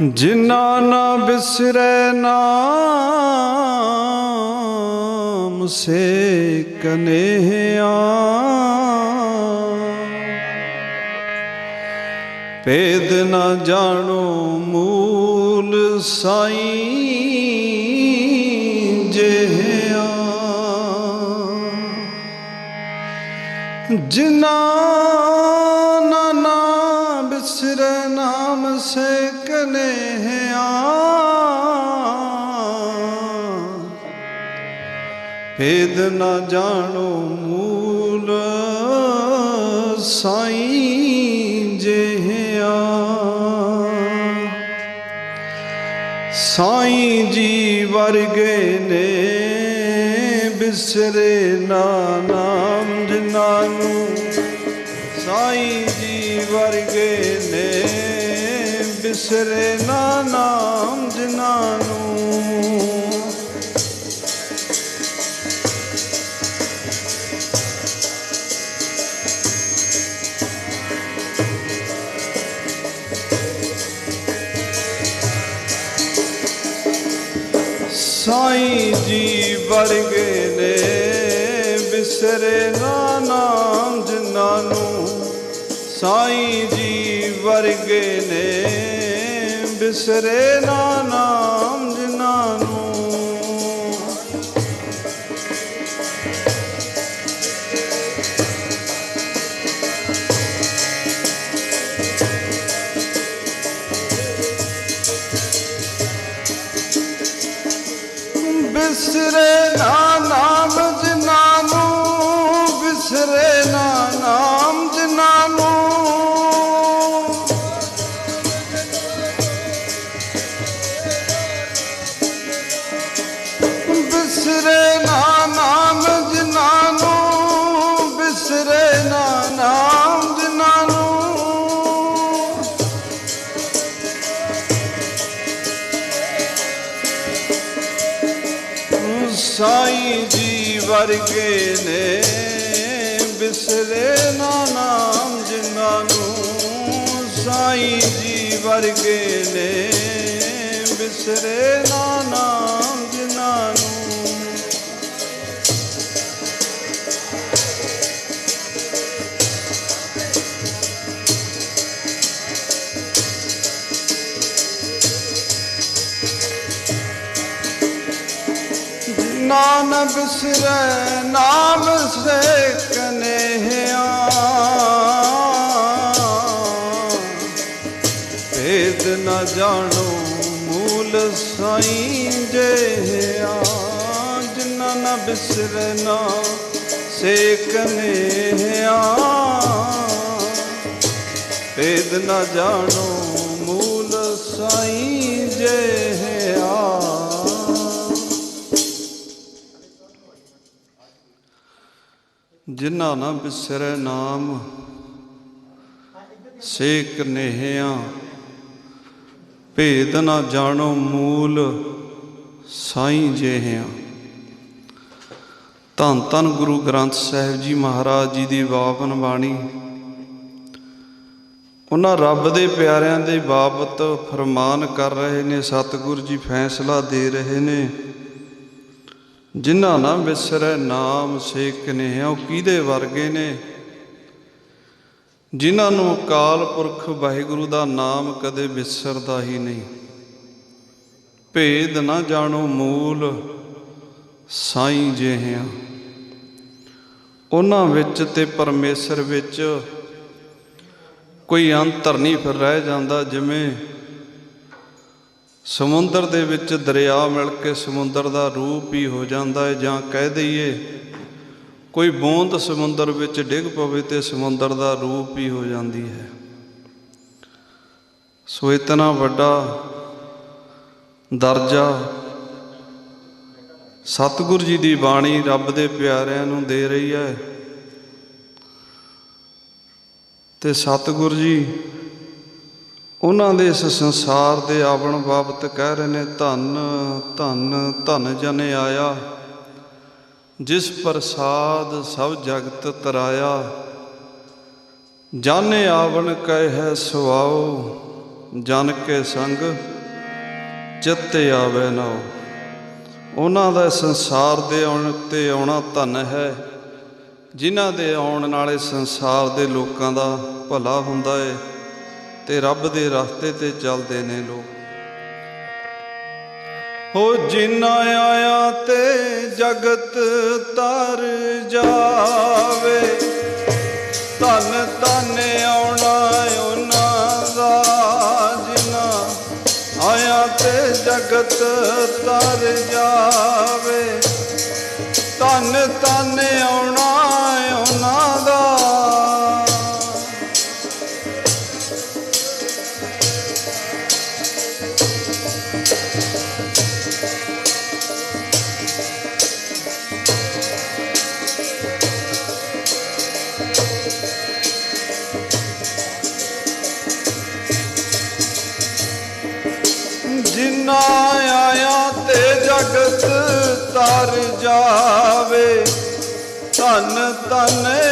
ਜਿਨਾ ਨਾ ਬਿਸਰੈ ਨਾਮ ਸੇ ਕਨੇਹਿਆ। ਭੇਦ ਨਾ ਜਾਣੋ ਮੂਲ ਸਾਈਂ ਜਿਹਾ ਜਿਨਾ ਨਾ ਨਾ ਬਿਸਰੈ ਨਾਮ ਸੇ ਕਨੇਹਿਆ ਭੇਦ ਨਾ ਜਾਣੋ ਮੂਲ ਸਾਈਂ ਜਿਹਾ ਸਾਈਂ ਜੀ ਵਰਗੇ ਨੇ ਬਿਸਰੇ ਨਾ ਨਾਮ ਜਿਨ੍ਹਾਂ ਨੂੰ ਸਾਈਂ ਜੀ ਵਰਗੇ ਨੇ ਬਿਸਰੇ ਨਾ ਨਾਮ ਜਿਨ੍ਹਾਂ ਨੂੰ। ਸਾਈਂ ਜੀ ਵਰਗੇ ਨੇ ਬਿਸਰੇ ਨਾ ਨਾਮ ਜਿਨ੍ਹਾਂ ਨੂੰ। ਸਾਈਂ ਜੀ ਵਰਗੇ ਨੇ ਬਿਸਰੇ ਨਾ ਵਰਗੇ ਨੇ। ਬਿਸਰੇ ਨਾ ਨਾਮ ਜਿਨ੍ਹਾਂ ਨੂੰ। ਨਾਮ ਬਿਸਰੈ ਨਾਮ ਸੇ ਨ ਜਾਣੋ, ਮੂਲ ਸਾਈਂ ਜਿਹਾ ਜਿਨਾ ਨਾ ਬਿਸਰੈ ਨਾ ਸੇ ਕਨੇਹਿਆ ਭੇਦ ਨ ਜਾਣੋ, ਮੂਲ ਸਾਈਂ ਜਿਹਾ ਜਿਨ੍ਹਾਂ ਨਾ ਬਿਸਰੈ ਨਾਮ, ਸ਼ੇਕ ਕਨੇਹਿਆ ਭੇਦ ਨਾ ਜਾਣੋ ਮੂਲ ਸਾਈਂ ਜਿਹਿਆ ਧੰਨ ਧੰਨ ਗੁਰੂ ਗ੍ਰੰਥ ਸਾਹਿਬ ਜੀ ਮਹਾਰਾਜ ਜੀ ਦੀ ਵਾਪਨ ਬਾਣੀ। ਉਹਨਾਂ ਰੱਬ ਦੇ ਪਿਆਰਿਆਂ ਦੇ ਬਾਬਤ ਫਰਮਾਨ ਕਰ ਰਹੇ ਨੇ, ਸਤਿਗੁਰੂ ਜੀ ਫੈਸਲਾ ਦੇ ਰਹੇ ਨੇ। ਜਿਨ੍ਹਾਂ ਨਾ ਵਿਸਰੈ ਨਾਮ ਸੇਕ ਨੇ ਉਹ ਕਿਹਦੇ ਵਰਗੇ ਨੇ? ਜਿਨ੍ਹਾਂ ਨੂੰ ਅਕਾਲ ਪੁਰਖ ਵਾਹਿਗੁਰੂ ਦਾ ਨਾਮ ਕਦੇ ਵਿਸਰਦਾ ਹੀ ਨਹੀਂ। ਭੇਦ ਨਾ ਜਾਣੋ ਮੂਲ, ਸਾਈਂ ਜਿਹਿਆ। ਉਹਨਾਂ ਵਿੱਚ ਤੇ ਪਰਮੇਸ਼ਰ ਵਿੱਚ ਕੋਈ ਅੰਤਰ ਨਹੀਂ ਫਿਰ ਰਹਿ ਜਾਂਦਾ ਜਿਵੇਂ ਸਮੁੰਦਰ ਦੇ ਵਿੱਚ ਦਰਿਆ ਮਿਲ ਕੇ ਸਮੁੰਦਰ ਦਾ ਰੂਪ ਹੀ ਹੋ ਜਾਂਦਾ ਹੈ ਜਾਂ ਕਹਿ ਦਈਏ ਕੋਈ ਬੂੰਦ ਸਮੁੰਦਰ ਵਿੱਚ ਡਿੱਗ ਪਵੇ ਤੇ ਸਮੁੰਦਰ ਦਾ ਰੂਪ ਹੀ ਹੋ ਜਾਂਦੀ ਹੈ। ਸੋ ਇਤਨਾ ਵੱਡਾ ਦਰਜਾ ਸਤਿਗੁਰ ਜੀ ਦੀ ਬਾਣੀ ਰੱਬ ਦੇ ਪਿਆਰਿਆਂ ਨੂੰ ਦੇ ਰਹੀ ਹੈ। ਤੇ ਸਤਿਗੁਰ ਜੀ ਉਹਨਾਂ ਦੇ ਇਸ ਸੰਸਾਰ ਦੇ ਆਵਣ ਬਾਬਤ ਕਹਿ ਰਹੇ ਨੇ, ਧੰਨ ਧੰਨ ਧੰਨ ਜਨ ਆਇਆ। ਜਿਸ ਪ੍ਰਸਾਦ ਸਭ ਜਗਤ ਤਰਾਇਆ ਜਾਣੇ ਆਵਣ ਕਹਿ ਹੈ ਸੁਆਓ ਜਨ ਕੇ ਸੰਗ ਚਿੱਤ ਆਵੇ ਨਾ। ਉਹਨਾਂ ਦਾ ਸੰਸਾਰ ਦੇ ਆਉਣ ਤੇ ਆਉਣਾ ਧਨ ਹੈ, ਜਿਨ੍ਹਾਂ ਦੇ ਆਉਣ ਨਾਲੇ ਸੰਸਾਰ ਦੇ ਲੋਕਾਂ ਦਾ ਭਲਾ ਹੁੰਦਾ ਹੈ ਤੇ ਰੱਬ ਦੇ ਰਸਤੇ ਤੇ ਚੱਲਦੇ ਨੇ ਲੋਕ। ਹੋ ਜਿਨਾ ਆਇਆ ਤੇ ਜਗਤ ਤਰ ਜਾਵੇ, ਧਨ ਧਨ ਆਉਣਾ ਉਹਨਾਂ ਦਾ ਜਿਨਾ ਆਇਆ ਤੇ ਜਗਤ ਤਰ ਜਾਵੇ, ਧਨ ਧਨ ਆਉਣਾ ਧਨ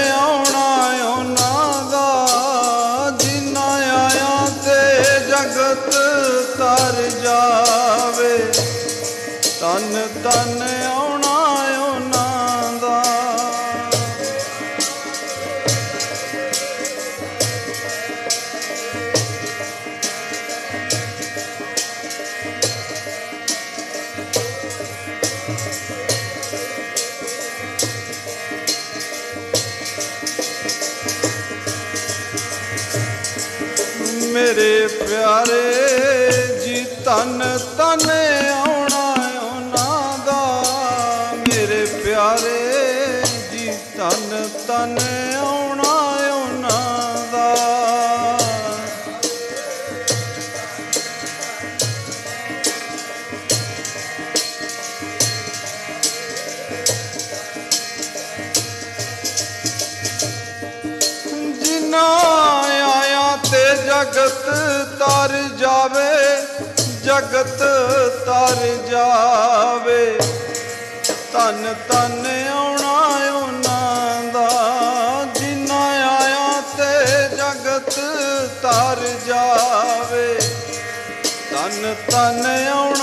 ਜਗਤ ਤਰ ਜਾਵੇ ਤਨ ਤਨ ਆਉਣਾ ਉਹਨਾਂ ਦਾ ਜਿਨਾ ਆਇਆ ਤੇ ਜਗਤ ਤਰ ਜਾਵੇ। ਤਨ ਤਨ ਆਉਣਾ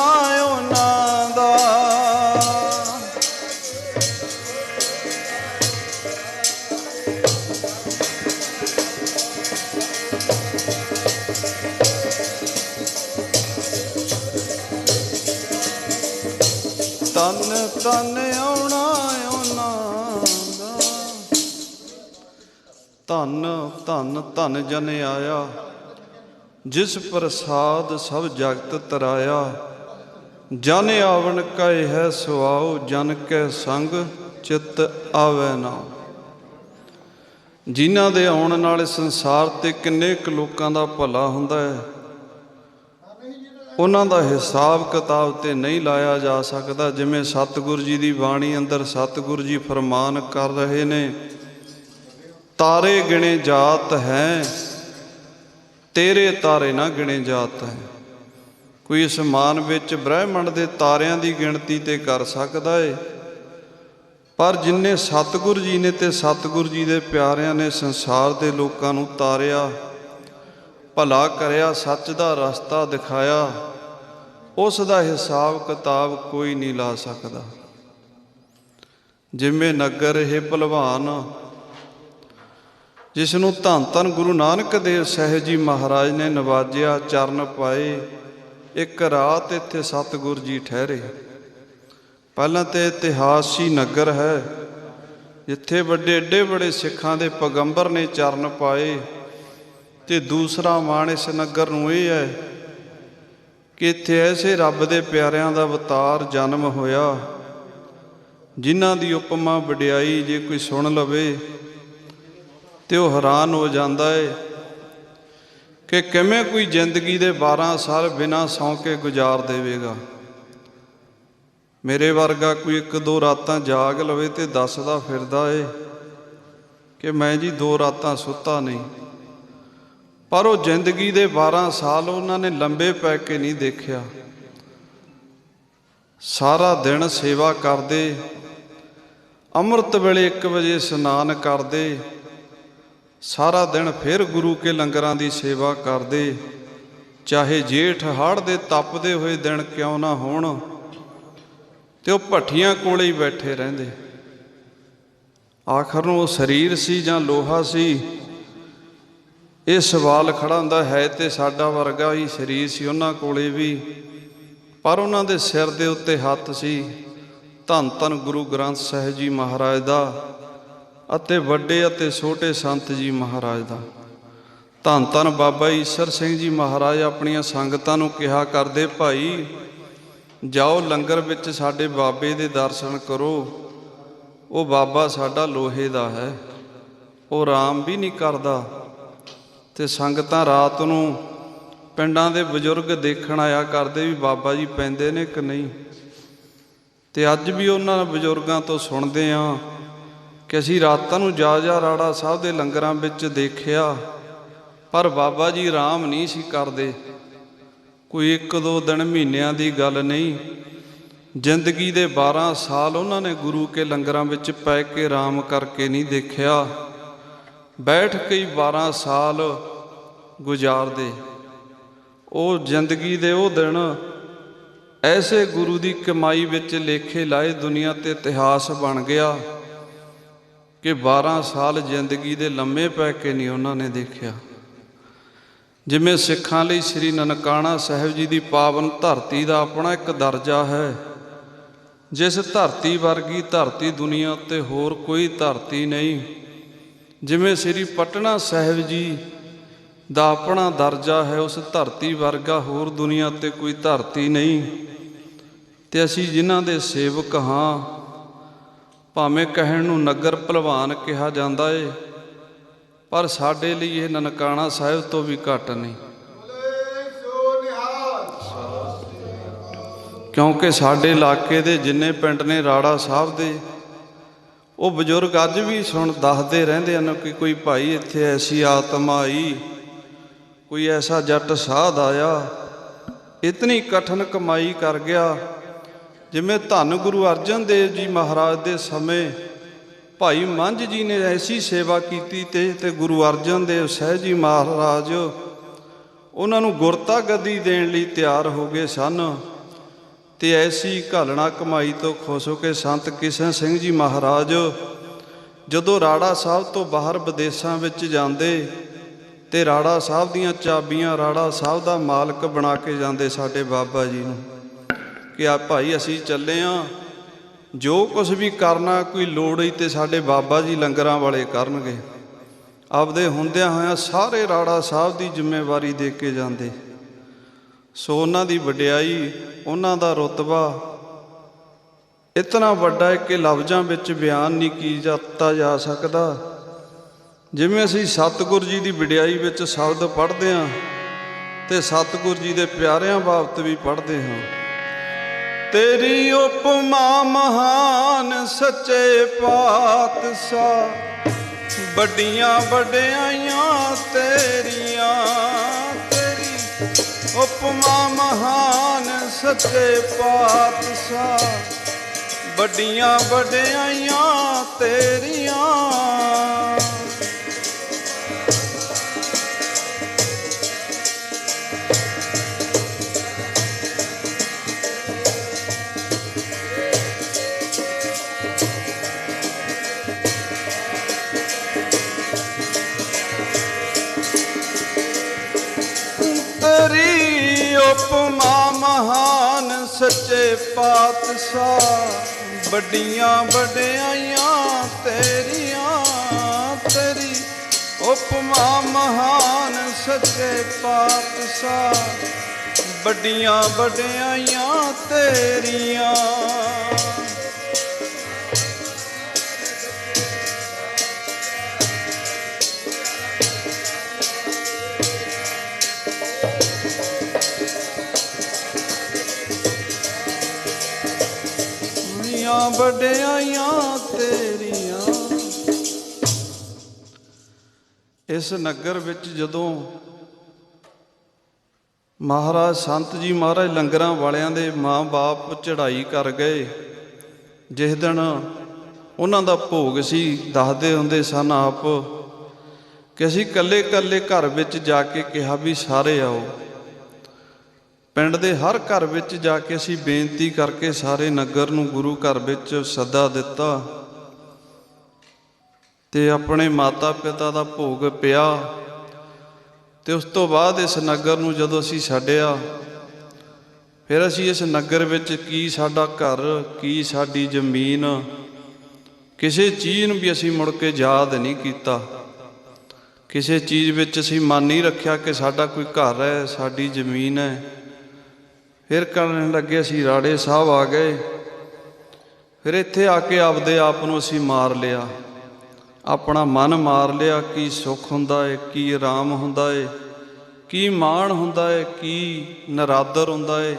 ਤਨ ਆਉਣਾ ਉਹਨਾਂ ਦਾ। ਧਨ ਧਨ ਧਨ ਜਨ ਆਇਆ, ਜਿਸ ਪ੍ਰਸਾਦ ਸਭ ਜਗਤ ਤਰਾਇਆ। ਜਨ ਆਵਣ ਕੈ ਹੈ ਸੁਆਉ, ਜਨ ਕੈ ਸੰਗ ਚਿੱਤ ਆਵੈ ਨਾ। ਜਿਨ੍ਹਾਂ ਦੇ ਆਉਣ ਨਾਲ ਸੰਸਾਰ ਤੇ ਕਿੰਨੇ ਕੁ ਲੋਕਾਂ ਦਾ ਭਲਾ ਹੁੰਦਾ ਹੈ ਉਹਨਾਂ ਦਾ ਹਿਸਾਬ ਕਿਤਾਬ ਤੇ ਨਹੀਂ ਲਾਇਆ ਜਾ ਸਕਦਾ, ਜਿਵੇਂ ਸਤਿਗੁਰ ਜੀ ਦੀ ਬਾਣੀ ਅੰਦਰ ਸਤਿਗੁਰ ਜੀ ਫਰਮਾਨ ਕਰ ਰਹੇ ਨੇ, ਤਾਰੇ ਗਿਣੇ ਜਾਤ ਹੈ, ਤੇਰੇ ਤਾਰੇ ਨਾ ਗਿਣੇ ਜਾਤ ਹੈ। ਕੋਈ ਅਸਮਾਨ ਵਿੱਚ ਬ੍ਰਹਿਮੰਡ ਦੇ ਤਾਰਿਆਂ ਦੀ ਗਿਣਤੀ ਤੇ ਕਰ ਸਕਦਾ ਏ, ਪਰ ਜਿਨਨੇ ਸਤਿਗੁਰ ਜੀ ਨੇ ਤੇ ਸਤਿਗੁਰ ਜੀ ਦੇ ਪਿਆਰਿਆਂ ਨੇ ਸੰਸਾਰ ਦੇ ਲੋਕਾਂ ਨੂੰ ਤਾਰਿਆ ਭਲਾ ਕਰਿਆ, ਸੱਚ ਦਾ ਰਸਤਾ ਦਿਖਾਇਆ, ਉਸ ਦਾ ਹਿਸਾਬ ਕਿਤਾਬ ਕੋਈ ਨਹੀਂ ਲਾ ਸਕਦਾ। ਜਿਵੇਂ ਨਗਰ ਇਹ ਭਲਵਾਨ ਜਿਸ ਨੂੰ ਧੰਨ ਧੰਨ ਗੁਰੂ ਨਾਨਕ ਦੇਵ ਸਾਹਿਬ ਜੀ ਮਹਾਰਾਜ ਨੇ ਨਵਾਜਿਆ, ਚਰਨ ਪਾਏ, ਇੱਕ ਰਾਤ ਇੱਥੇ ਸਤਿਗੁਰ ਜੀ ਠਹਿਰੇ। ਪਹਿਲਾਂ ਤੇ ਇਤਿਹਾਸੀ ਨਗਰ ਹੈ, ਜਿੱਥੇ ਵੱਡੇ ਏਡੇ ਬੜੇ ਸਿੱਖਾਂ ਦੇ ਪੈਗੰਬਰ ਨੇ ਚਰਨ ਪਾਏ। ਤੇ ਦੂਸਰਾ ਮਾਣ ਇਸ ਨਗਰ ਨੂੰ ਇਹ ਹੈ ਕਿ ਇੱਥੇ ਐਸੇ ਰੱਬ ਦੇ ਪਿਆਰਿਆਂ ਦਾ ਅਵਤਾਰ ਜਨਮ ਹੋਇਆ, ਜਿਨ੍ਹਾਂ ਦੀ ਉਪਮਾ ਵਡਿਆਈ ਜੇ ਕੋਈ ਸੁਣ ਲਵੇ ਤੇ ਉਹ ਹੈਰਾਨ ਹੋ ਜਾਂਦਾ ਏ ਕਿ ਕਿਵੇਂ ਕੋਈ ਜ਼ਿੰਦਗੀ ਦੇ 12 ਸਾਲ ਬਿਨਾਂ ਸੌਂ ਕੇ ਗੁਜ਼ਾਰ ਦੇਵੇਗਾ। ਮੇਰੇ ਵਰਗਾ ਕੋਈ ਇੱਕ ਦੋ ਰਾਤਾਂ ਜਾਗ ਲਵੇ ਤੇ ਦੱਸਦਾ ਫਿਰਦਾ ਏ ਕਿ ਮੈਂ ਜੀ ਦੋ ਰਾਤਾਂ ਸੁੱਤਾ ਨਹੀਂ। ਪਰ ਉਹ ਜ਼ਿੰਦਗੀ ਦੇ 12 ਸਾਲ ਉਹਨਾਂ ਨੇ ਲੰਬੇ ਪੈ ਕੇ ਨਹੀਂ ਦੇਖਿਆ। ਸਾਰਾ ਦਿਨ ਸੇਵਾ ਕਰਦੇ, ਅੰਮ੍ਰਿਤ ਵੇਲੇ 1 ਵਜੇ ਇਸ਼ਨਾਨ ਕਰਦੇ, ਸਾਰਾ ਦਿਨ ਫਿਰ ਗੁਰੂ ਕੇ ਲੰਗਰਾਂ ਦੀ ਸੇਵਾ ਕਰਦੇ। ਚਾਹੇ ਜੇਠ ਹੜ ਦੇ ਤਪਦੇ ਹੋਏ ਦਿਨ ਕਿਉਂ ਨਾ ਹੋਣ, ਤੇ ਉਹ ਭੱਠੀਆਂ ਕੋਲੇ ਹੀ ਬੈਠੇ ਰਹਿੰਦੇ। ਆਖਰ ਨੂੰ ਉਹ ਸਰੀਰ ਸੀ ਜਾਂ ਲੋਹਾ ਸੀ ਇਹ ਸਵਾਲ ਖੜਾ ਹੁੰਦਾ ਹੈ ਤੇ ਸਾਡਾ ਵਰਗਾ ਹੀ ਸਰੀਰ ਸੀ, ਉਹਨਾਂ ਕੋਲੇ ਵੀ। ਪਰ ਉਹਨਾਂ ਦੇ ਸਿਰ ਦੇ ਉੱਤੇ ਹੱਥ ਸੀ। ਧੰਨ ਧੰਨ ਗੁਰੂ ਗ੍ਰੰਥ ਸਾਹਿਬ ਜੀ ਮਹਾਰਾਜ ਦਾ ਅਤੇ ਵੱਡੇ ਅਤੇ ਛੋਟੇ ਸੰਤ ਜੀ ਮਹਾਰਾਜ ਦਾ। ਧੰਨ ਧੰਨ ਬਾਬਾ ਈਸ਼ਰ ਸਿੰਘ ਜੀ ਮਹਾਰਾਜ ਆਪਣੀਆਂ ਸੰਗਤਾਂ ਨੂੰ ਕਿਹਾ ਕਰਦੇ, ਭਾਈ, ਜਾਓ ਲੰਗਰ ਵਿੱਚ ਸਾਡੇ ਬਾਬੇ ਦੇ ਦਰਸ਼ਨ ਕਰੋ। ਉਹ ਬਾਬਾ ਸਾਡਾ ਲੋਹੇ ਦਾ ਹੈ। ਉਹ ਆਰਾਮ ਵੀ ਨਹੀਂ ਕਰਦਾ। ਤੇ ਸੰਗਤਾਂ ਰਾਤ ਨੂੰ ਪਿੰਡਾਂ ਦੇ ਬਜ਼ੁਰਗ ਦੇਖਣ ਆਇਆ ਕਰਦੇ ਵੀ ਬਾਬਾ ਜੀ ਪੈਂਦੇ ਨੇ ਕਿ ਨਹੀਂ? ਤੇ ਅੱਜ ਵੀ ਉਹਨਾਂ ਬਜ਼ੁਰਗਾਂ ਤੋਂ ਸੁਣਦੇ ਆ ਕਿ ਅਸੀਂ ਰਾਤਾਂ ਨੂੰ ਜਾ ਜਾ ਰਾੜਾ ਸਾਹਿਬ ਦੇ ਲੰਗਰਾਂ ਵਿੱਚ ਦੇਖਿਆ, ਪਰ ਬਾਬਾ ਜੀ ਆਰਾਮ ਨਹੀਂ ਸੀ ਕਰਦੇ। ਕੋਈ ਇੱਕ ਦੋ ਦਿਨ ਮਹੀਨਿਆਂ ਦੀ ਗੱਲ ਨਹੀਂ। ਜ਼ਿੰਦਗੀ ਦੇ 12 ਸਾਲ ਉਹਨਾਂ ਨੇ ਗੁਰੂ ਕੇ ਲੰਗਰਾਂ ਵਿੱਚ ਪੈ ਕੇ ਆਰਾਮ ਕਰਕੇ ਨਹੀਂ ਦੇਖਿਆ। ਬੈਠ ਕੇ ਹੀ 12 ਸਾਲ ਗੁਜ਼ਾਰਦੇ। ਉਹ ਜ਼ਿੰਦਗੀ ਦੇ ਉਹ ਦਿਨ ਐਸੇ ਗੁਰੂ ਦੀ ਕਮਾਈ ਵਿੱਚ ਲੇਖੇ ਲਾਏ ਦੁਨੀਆ ਤੇ ਇਤਿਹਾਸ ਬਣ ਗਿਆ ਕਿ 12 ਸਾਲ ਜ਼ਿੰਦਗੀ ਦੇ ਲੰਮੇ ਪੈ ਕੇ ਨਹੀਂ ਉਹਨਾਂ ਨੇ ਦੇਖਿਆ। ਜਿਵੇਂ ਸਿੱਖਾਂ ਲਈ ਸ੍ਰੀ ਨਨਕਾਣਾ ਸਾਹਿਬ ਜੀ ਦੀ ਪਾਵਨ ਧਰਤੀ ਦਾ ਆਪਣਾ ਇੱਕ ਦਰਜਾ ਹੈ, ਜਿਸ ਧਰਤੀ ਵਰਗੀ ਧਰਤੀ ਦੁਨੀਆ ਉੱਤੇ ਹੋਰ ਕੋਈ ਧਰਤੀ ਨਹੀਂ। ਜਿਵੇਂ ਸ੍ਰੀ ਪਟਨਾ ਸਾਹਿਬ ਜੀ ਦਾ ਆਪਣਾ ਦਰਜਾ ਹੈ, ਉਸ ਧਰਤੀ ਵਰਗਾ ਹੋਰ ਦੁਨੀਆ ਤੇ ਕੋਈ ਧਰਤੀ ਨਹੀਂ। ਤੇ ਅਸੀਂ ਜਿਨ੍ਹਾਂ ਦੇ ਸੇਵਕ ਹਾਂ, ਭਾਵੇਂ ਕਹਿਣ ਨੂੰ ਨਗਰ ਭਲਵਾਨ ਕਿਹਾ ਜਾਂਦਾ ਏ, ਪਰ ਸਾਡੇ ਲਈ ਇਹ ਨਨਕਾਣਾ ਸਾਹਿਬ ਤੋਂ ਵੀ ਘੱਟ ਨਹੀਂ। ਕਿਉਂਕਿ ਸਾਡੇ ਇਲਾਕੇ ਦੇ ਜਿੰਨੇ ਪਿੰਡ ਨੇ ਰਾੜਾ ਸਾਹਿਬ ਦੇ ਉਹ ਬਜ਼ੁਰਗ ਅੱਜ ਵੀ ਸੁਣ, ਦੱਸਦੇ ਰਹਿੰਦੇ ਹਨ ਕਿ ਕੋਈ ਭਾਈ ਇੱਥੇ ਐਸੀ ਆਤਮਾ ਆਈ, ਕੋਈ ਐਸਾ ਜੱਟ ਸਾਧ ਆਇਆ। ਇਤਨੀ ਕਠਨ ਕਮਾਈ ਕਰ ਗਿਆ। ਜਿਵੇਂ ਧੰਨ ਗੁਰੂ ਅਰਜਨ ਦੇਵ ਜੀ ਮਹਾਰਾਜ ਦੇ ਸਮੇਂ ਭਾਈ ਮੰਝ ਜੀ ਨੇ ਐਸੀ ਸੇਵਾ ਕੀਤੀ ਤੇ ਤੇ ਗੁਰੂ ਅਰਜਨ ਦੇਵ ਸਾਹਿਬ ਜੀ ਮਹਾਰਾਜ, ਉਹਨਾਂ ਨੂੰ ਗੁਰਤਾ ਗੱਦੀ ਦੇਣ ਲਈ ਤਿਆਰ ਹੋ ਗਏ ਸਨ। ਤੇ ਐਸੀ ਘਾਲਣਾ ਕਮਾਈ ਤੋਂ ਖੁਸ਼ ਹੋ ਕੇ ਸੰਤ ਕਿਸ਼ਨ ਸਿੰਘ ਜੀ ਮਹਾਰਾਜ, ਜਦੋਂ ਰਾੜਾ ਸਾਹਿਬ ਤੋਂ ਬਾਹਰ ਵਿਦੇਸ਼ਾਂ ਵਿੱਚ ਜਾਂਦੇ ਤੇ ਰਾੜਾ ਸਾਹਿਬ ਦੀਆਂ ਚਾਬੀਆਂ ਰਾੜਾ ਸਾਹਿਬ ਦਾ ਮਾਲਕ ਬਣਾ ਕੇ ਜਾਂਦੇ ਸਾਡੇ ਬਾਬਾ ਜੀ ਨੂੰ, ਕਿ ਆ ਭਾਈ ਅਸੀਂ ਚੱਲੇ ਆਂ, ਜੋ ਕੁਝ ਵੀ ਕਰਨਾ ਕੋਈ ਲੋੜ ਹੀ ਤੇ ਸਾਡੇ ਬਾਬਾ ਜੀ ਲੰਗਰਾਂ ਵਾਲੇ ਕਰਨਗੇ। ਆਪਦੇ ਹੁੰਦਿਆਂ ਹੋਇਆਂ ਸਾਰੇ ਰਾੜਾ ਸਾਹਿਬ ਦੀ ਜ਼ਿੰਮੇਵਾਰੀ ਦੇ ਕੇ ਜਾਂਦੇ। ਸੋ ਉਹਨਾਂ ਦੀ ਵਡਿਆਈ ਉਹਨਾਂ ਦਾ ਰਤਬਾ। ਇਤਨਾ ਵੱਡਾ ਹੈ ਕਿ ਲਫ਼ਜ਼ਾਂ ਵਿੱਚ ਬਿਆਨ ਨਹੀਂ ਕੀਤਾ ਜਾ ਸਕਦਾ। ਜਿਵੇਂ ਅਸੀਂ ਸਤਿਗੁਰ ਜੀ ਦੀ ਵਡਿਆਈ ਵਿੱਚ ਸ਼ਬਦ ਪੜ੍ਹਦੇ ਹਾਂ, ਤੇ ਸਤਿਗੁਰ ਜੀ ਦੇ ਪਿਆਰਿਆਂ ਬਾਬਤ ਵੀ ਪੜ੍ਹਦੇ ਹਾਂ। ਤੇਰੀ ਉਪਮਾ ਮਹਾਨ ਸੱਚੇ ਪਾਤਸ਼ਾਹ, ਵੱਡੀਆਂ ਵਡਿਆਈਆਂ ਤੇਰੀਆਂ ਉਪਮਾ ਮਹਾਨ ਸੱਚੇ ਪਾਤਸ਼ਾਹ। ਵੱਡੀਆਂ ਵਡਿਆਈਆਂ ਤੇਰੀਆਂ। ਸੱਚੇ ਪਾਤਸ਼ਾਹ ਵੱਡੀਆਂ ਵਡਿਆਈਆਂ ਤੇਰੀਆਂ ਤੇਰੀ ਉਪਮਾ ਮਹਾਨ ਸੱਚੇ ਪਾਤਸ਼ਾਹ ਵੱਡੀਆਂ ਵਡਿਆਈਆਂ ਤੇਰੀਆਂ। ਦੁਨੀਆਂ ਵਡਿਆਈਆਂ ਤੇਰੀਆਂ। ਇਸ ਨਗਰ ਵਿੱਚ ਜਦੋਂ ਮਹਾਰਾਜ ਸੰਤ ਜੀ ਮਹਾਰਾਜ ਲੰਗਰਾਂ ਵਾਲਿਆਂ ਦੇ ਮਾਂ-ਬਾਪ ਚੜ੍ਹਾਈ ਕਰ ਗਏ, ਜਿਸ ਦਿਨ ਉਹਨਾਂ ਦਾ ਭੋਗ ਸੀ, ਦੱਸਦੇ ਹੁੰਦੇ ਸਨ ਆਪ ਕਿ ਅਸੀਂ ਕੱਲੇ ਕੱਲੇ ਘਰ ਵਿੱਚ ਜਾ ਕੇ ਕਿਹਾ ਵੀ ਸਾਰੇ ਆਓ। ਪਿੰਡ ਦੇ ਹਰ ਘਰ ਵਿੱਚ ਜਾ ਕੇ ਅਸੀਂ ਬੇਨਤੀ ਕਰਕੇ ਸਾਰੇ ਨਗਰ ਨੂੰ ਗੁਰੂ ਘਰ ਵਿੱਚ ਸੱਦਾ ਦਿੱਤਾ ਤੇ ਆਪਣੇ ਮਾਤਾ ਪਿਤਾ ਦਾ ਭੋਗ ਪਿਆ ਤੇ ਉਸ ਤੋਂ ਬਾਅਦ ਇਸ ਨਗਰ ਨੂੰ ਜਦੋਂ ਅਸੀਂ ਛੱਡਿਆ, ਫਿਰ ਅਸੀਂ ਇਸ ਨਗਰ ਵਿੱਚ ਕੀ ਸਾਡਾ ਘਰ, ਕੀ ਸਾਡੀ ਜ਼ਮੀਨ, ਕਿਸੇ ਚੀਜ਼ ਨੂੰ ਵੀ ਅਸੀਂ ਮੁੜ ਕੇ ਯਾਦ ਨਹੀਂ ਕੀਤਾ। ਕਿਸੇ ਚੀਜ਼ ਵਿੱਚ ਅਸੀਂ ਮਨ ਨਹੀਂ ਰੱਖਿਆ ਕਿ ਸਾਡਾ ਕੋਈ ਘਰ ਹੈ, ਸਾਡੀ ਜ਼ਮੀਨ ਹੈ। ਫਿਰ ਕਰਨ ਲੱਗੇ ਅਸੀਂ ਰਾੜੇ ਸਾਹਿਬ ਆ ਗਏ। ਫਿਰ ਇੱਥੇ ਆ ਕੇ ਆਪਦੇ ਆਪ ਨੂੰ ਅਸੀਂ ਮਾਰ ਲਿਆ। ਆਪਣਾ ਮਨ ਮਾਰ ਲਿਆ, ਕੀ ਸੁੱਖ ਹੁੰਦਾ ਏ, ਕੀ ਆਰਾਮ ਹੁੰਦਾ ਏ, ਕੀ ਮਾਣ ਹੁੰਦਾ ਏ, ਕੀ ਨਰਾਦਰ ਹੁੰਦਾ ਏ।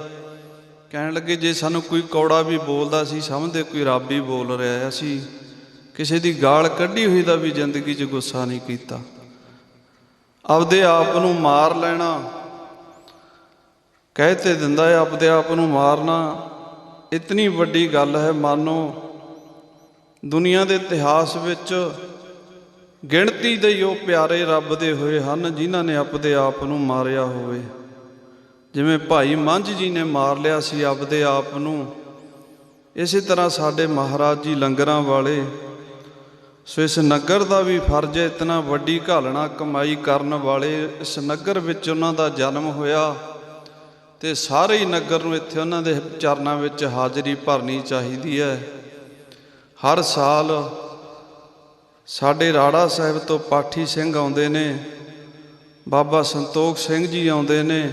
ਕਹਿਣ ਲੱਗੇ, ਜੇ ਸਾਨੂੰ ਕੋਈ ਕੌੜਾ ਵੀ ਬੋਲਦਾ ਸੀ, ਸਮਝਦੇ ਕੋਈ ਰੱਬ ਹੀ ਬੋਲ ਰਿਹਾ ਹੈ। ਅਸੀਂ ਕਿਸੇ ਦੀ ਗਾਲ ਕੱਢੀ ਹੋਈ ਦਾ ਵੀ ਜ਼ਿੰਦਗੀ 'ਚ ਗੁੱਸਾ ਨਹੀਂ ਕੀਤਾ। ਆਪਦੇ ਆਪ ਨੂੰ ਮਾਰ ਲੈਣਾ ਕਹਿ ਤੇ ਦਿੰਦਾ ਹੈ, ਆਪਦੇ ਆਪ ਨੂੰ ਮਾਰਨਾ। ਇਤਨੀ ਵੱਡੀ ਗੱਲ ਹੈ, ਮਾਨੋ, ਦੁਨੀਆ ਦੇ ਇਤਿਹਾਸ ਵਿੱਚ ਗਿਣਤੀ ਦੇ ਹੀ ਉਹ ਪਿਆਰੇ ਰੱਬ ਦੇ ਹੋਏ ਹਨ, ਜਿਨ੍ਹਾਂ ਨੇ ਆਪਦੇ ਆਪ ਨੂੰ ਮਾਰਿਆ ਹੋਵੇ। ਜਿਵੇਂ ਭਾਈ ਮੰਝ ਜੀ ਨੇ ਮਾਰ ਲਿਆ ਸੀ ਆਪਦੇ ਆਪ ਨੂੰ, ਇਸੇ ਤਰ੍ਹਾਂ ਸਾਡੇ ਮਹਾਰਾਜ ਜੀ ਲੰਗਰਾਂ ਵਾਲੇ, ਸੋ ਇਸ ਨਗਰ ਦਾ ਵੀ ਫਰਜ਼ ਹੈ, ਇਤਨਾ ਵੱਡੀ ਘਾਲਣਾ ਕਮਾਈ ਕਰਨ ਵਾਲੇ, ਇਸ ਨਗਰ ਵਿੱਚ ਉਹਨਾਂ ਦਾ ਜਨਮ ਹੋਇਆ। ਤੇ ਸਾਰੇ ਹੀ ਨਗਰ ਨੂੰ ਇੱਥੇ ਉਹਨਾਂ ਦੇ ਚਰਨਾਂ ਵਿੱਚ ਹਾਜ਼ਰੀ ਭਰਨੀ ਚਾਹੀਦੀ ਹੈ। ਹਰ ਸਾਲ ਸਾਡੇ ਰਾੜਾ ਸਾਹਿਬ ਤੋਂ ਪਾਠੀ ਸਿੰਘ ਆਉਂਦੇ ਨੇ, ਬਾਬਾ ਸੰਤੋਖ ਸਿੰਘ ਜੀ ਆਉਂਦੇ ਨੇ,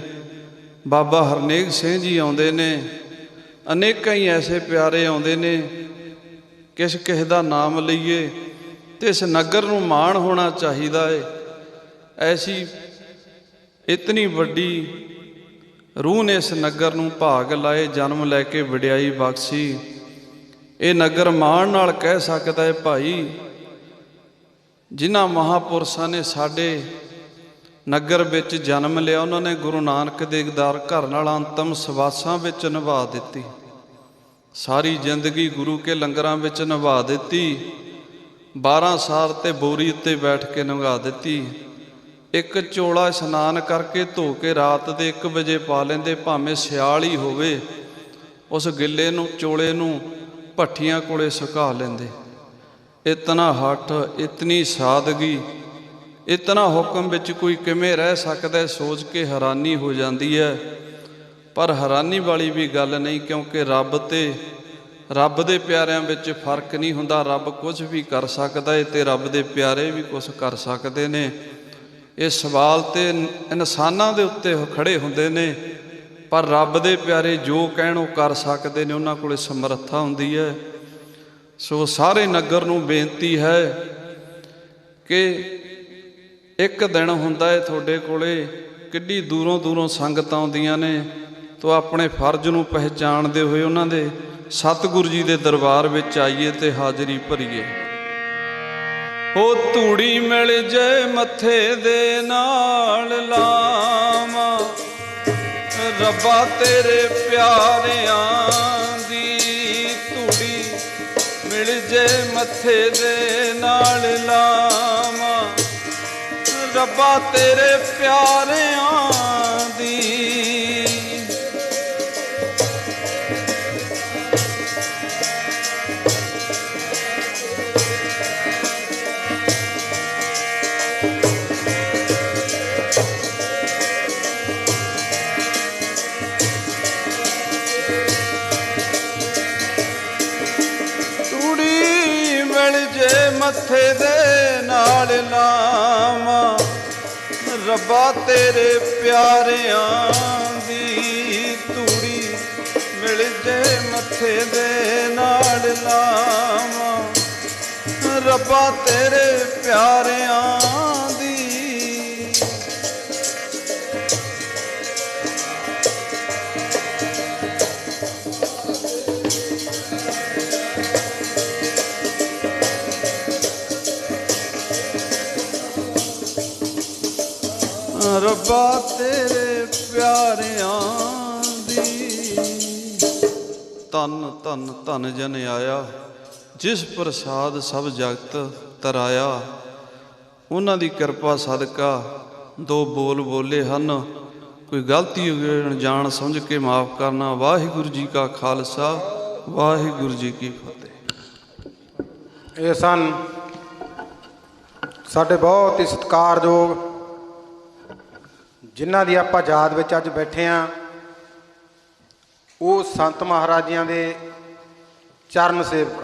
ਬਾਬਾ ਹਰਨੇਕ ਸਿੰਘ ਜੀ ਆਉਂਦੇ ਨੇ, ਅਨੇਕਾਂ ਹੀ ਐਸੇ ਪਿਆਰੇ ਆਉਂਦੇ ਨੇ, ਕਿਸ ਕਿਸ ਦਾ ਨਾਮ ਲਈਏ ਤੇ ਇਸ ਨਗਰ ਨੂੰ ਮਾਣ ਹੋਣਾ ਚਾਹੀਦਾ ਏ। ਐਸੀ ਇਤਨੀ ਵੱਡੀ ਰੂਹ ਨੇ ਇਸ ਨਗਰ ਨੂੰ ਭਾਗ ਲਾਏ, ਜਨਮ ਲੈ ਕੇ ਵਡਿਆਈ ਬਖਸ਼ੀ। ਇਹ ਨਗਰ ਮਾਣ ਨਾਲ ਕਹਿ ਸਕਦਾ ਹੈ, ਭਾਈ, ਜਿਨ੍ਹਾਂ ਮਹਾਪੁਰਸ਼ਾਂ ਨੇ ਸਾਡੇ ਨਗਰ ਵਿੱਚ ਜਨਮ ਲਿਆ, ਉਹਨਾਂ ਨੇ ਗੁਰੂ ਨਾਨਕ ਦੇਵ ਦਰ ਘਰ ਨਾਲ ਅੰਤਮ ਸਵਾਸਾਂ ਵਿੱਚ ਨਿਭਾ ਦਿੱਤੀ। ਸਾਰੀ ਜ਼ਿੰਦਗੀ ਗੁਰੂ ਕੇ ਲੰਗਰਾਂ ਵਿੱਚ ਨਿਭਾ ਦਿੱਤੀ। 12 ਸਾਲ ਤੇ ਬੋਰੀ ਉੱਤੇ ਬੈਠ ਕੇ ਨਿਭਾ ਦਿੱਤੀ। ਇੱਕ ਚੋਲਾ ਇਸ਼ਨਾਨ ਕਰਕੇ ਧੋ ਕੇ ਰਾਤ ਦੇ 1 ਵਜੇ ਪਾ ਲੈਂਦੇ, ਭਾਵੇਂ ਸਿਆਲ ਹੀ ਹੋਵੇ। ਉਸ ਗਿੱਲੇ ਨੂੰ, ਚੋਲੇ ਨੂੰ ਭੱਠੀਆਂ ਕੋਲੇ ਸੁਕਾ ਲੈਂਦੇ। ਇਤਨਾ ਹੱਠ, ਇਤਨੀ ਸਾਦਗੀ। ਇਤਨਾ ਹੁਕਮ ਵਿੱਚ ਕੋਈ ਕਿਵੇਂ ਰਹਿ ਸਕਦਾ ਸੋਚ ਕੇ ਹੈਰਾਨੀ ਹੋ ਜਾਂਦੀ ਹੈ। ਪਰ ਹੈਰਾਨੀ ਵਾਲੀ ਵੀ ਗੱਲ ਨਹੀਂ, ਕਿਉਂਕਿ ਰੱਬ ਤੇ, ਰੱਬ ਦੇ ਪਿਆਰਿਆਂ ਵਿੱਚ ਫ਼ਰਕ ਨਹੀਂ ਹੁੰਦਾ। ਰੱਬ ਕੁਝ ਵੀ ਕਰ ਸਕਦਾ ਹੈ ਤੇ ਰੱਬ ਦੇ ਪਿਆਰੇ ਵੀ ਕੁਝ ਕਰ ਸਕਦੇ ਨੇ। ਇਹ ਸਵਾਲ ਤੇ ਇਨਸਾਨਾਂ ਦੇ ਉੱਤੇ ਖੜੇ ਹੁੰਦੇ ਨੇ, ਪਰ ਰੱਬ ਦੇ ਪਿਆਰੇ ਜੋ ਕਹਿਣ ਉਹ ਕਰ ਸਕਦੇ ਨੇ, ਉਹਨਾਂ ਕੋਲੇ ਸਮਰੱਥਾ ਹੁੰਦੀ ਹੈ। ਸੋ ਸਾਰੇ ਨਗਰ ਨੂੰ ਬੇਨਤੀ ਹੈ ਕਿ ਇੱਕ ਦਿਨ ਹੁੰਦਾ ਹੈ ਤੁਹਾਡੇ ਕੋਲੇ, ਕਿੱਡੀ ਦੂਰੋਂ ਦੂਰੋਂ ਸੰਗਤਾਂ ਆਉਂਦੀਆਂ ਨੇ, ਤੋ ਆਪਣੇ ਫਰਜ਼ ਨੂੰ ਪਹਿਚਾਣਦੇ ਹੋਏ ਉਹਨਾਂ ਦੇ ਸਤਿਗੁਰੂ ਜੀ ਦੇ ਦਰਬਾਰ ਵਿੱਚ ਆਈਏ ਤੇ ਹਾਜ਼ਰੀ ਭਰੀਏ। ਉਹ ਧੂੜੀ ਮਿਲ ਜੇ ਮੱਥੇ ਦੇ ਨਾਲ ਲਾਵਾਂ। ਰੱਬਾ ਤੇਰੇ ਪਿਆਰਿਆਂ ਦੀ ਧੂੜੀ ਮਿਲ ਜੇ ਮੱਥੇ ਦੇ ਨਾਲ ਲਾਵਾਂ। ਰੱਬਾ ਤੇਰੇ ਪਿਆਰਿਆਂ ਮੱਥੇ ਦੇ ਨਾਲ ਲਾਵਾਂ ਰੱਬਾ ਤੇਰੇ ਪਿਆਰਿਆਂ ਦੀ ਤੂੜੀ ਮਿਲ ਜੇ ਮੱਥੇ ਦੇ ਨਾਲ ਲਾਵਾਂ ਰੱਬਾ ਤੇਰੇ ਪਿਆਰਿਆਂ ਰੱਬਾ ਤੇਰੇ ਪਿਆਰਿਆਂ ਦੀ। ਤਨ ਤਨ ਧਨ ਜਨ ਆਇਆ, ਜਿਸ ਪ੍ਰਸਾਦ ਸਭ ਜਗਤ ਤਰਾਇਆ, ਉਹਨਾਂ ਦੀ ਕਿਰਪਾ ਸਦਕਾ ਦੋ ਬੋਲ ਬੋਲੇ ਹਨ। ਕੋਈ ਗਲਤੀ ਹੋ ਗਈ ਅਣਜਾਣ ਸਮਝ ਕੇ ਮਾਫ ਕਰਨਾ। ਵਾਹਿਗੁਰੂ ਜੀ ਕਾ ਖਾਲਸਾ, ਵਾਹਿਗੁਰੂ ਜੀ ਕੀ ਫਤਿਹ। ਇਹ ਸਨ ਸਾਡੇ ਬਹੁਤ ਹੀ ਸਤਿਕਾਰਯੋਗ ਜਿਨ੍ਹਾਂ ਦੀ ਆਪਾਂ ਯਾਦ ਵਿੱਚ ਅੱਜ ਬੈਠੇ ਆ, ਉਹ ਸੰਤ ਮਹਾਰਾਜਿਆਂ ਦੇ ਚਰਨ ਸੇਵਕ,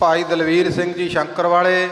ਭਾਈ ਦਲਵੀਰ ਸਿੰਘ ਜੀ ਸ਼ੰਕਰ ਵਾਲੇ